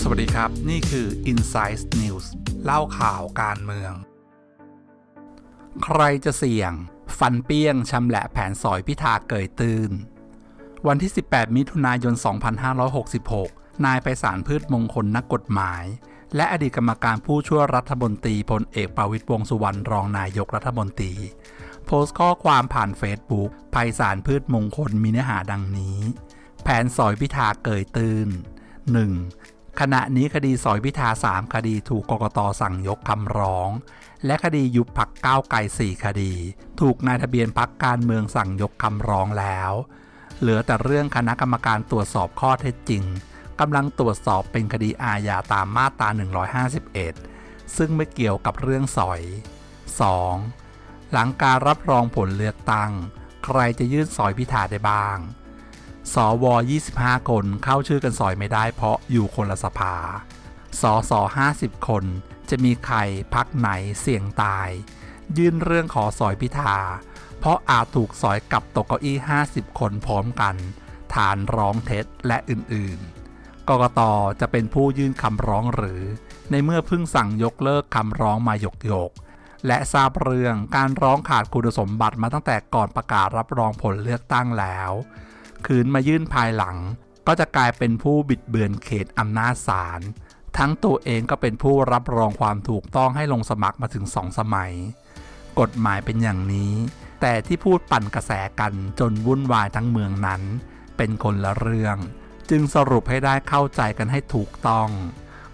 สวัสดีครับ นี่คือ Insight News เล่าข่าวการเมือง ใครจะเสี่ยง ฟันเปี้ยงชำแหละแผนสอยพิธาเกยตื่น วันที่ 18 มิถุนายน 2566 นายไพศาลพืชมงคลนักกฎหมาย และอดีตกรรมการผู้ช่วยรัฐมนตรีพลเอกประวิตรวงสุวรรณรองนายกรัฐมนตรี โพสต์ข้อความผ่านเฟซบุ๊กไพศาลพืชมงคลมีเนื้อหาดังนี้ แผนสอยพิธาเกยตื่น 1. ขณะนี้คดีสอยพิธา 3 คดีถูกกกตสั่งยกคำร้อง และคดียุบพักก้าวไกล4คดี ถูกนายทะเบียนพักการเมืองสั่งยกคำร้องแล้ว เหลือแต่เรื่องคณะกรรมการตรวจสอบข้อเท็จจริงกำลังตรวจสอบเป็นคดีอาญาตามมาตรา 151 ซึ่งไม่เกี่ยวกับเรื่องสอย 2. หลังการรับรองผลเลือกตั้ง ใครจะยื่นสอยพิธาได้บ้าง สว 25 คนเข้าชื่อกันสอยไม่ได้เพราะอยู่คนละสภา สส 50 คนจะมีใครพักไหนเสี่ยงตาย ยื่นเรื่องขอสอยพิธา เพราะอาจถูกสอยกลับตกเก้าอี้ 50 คนพร้อมกัน ฐานร้องเท็จและอื่นๆ กกตจะเป็นผู้ยื่นคำร้องหรือ ในเมื่อเพิ่งสั่งยกเลิกคำร้องมายกหยกๆ และทราบเรื่องการร้องขาดคุณสมบัติมาตั้งแต่ก่อนประกาศรับรองผลเลือกตั้งแล้ว คืนมายื่นภายหลัง ก็จะกลายเป็นผู้บิดเบือนเขตอำนาจศาลทั้งตัวเองก็เป็นผู้รับรองความถูกต้องให้ลงสมัครมาถึงสองสมัย กฎหมายเป็นอย่างนี้ แต่ที่พูดปั่นกระแสกันจนวุ่นวายทั้งเมืองนั้น เป็นคนละเรื่อง จึงสรุปให้ได้เข้าใจกันให้ถูกต้อง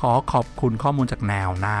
ขอขอบคุณข้อมูลจากแนวหน้า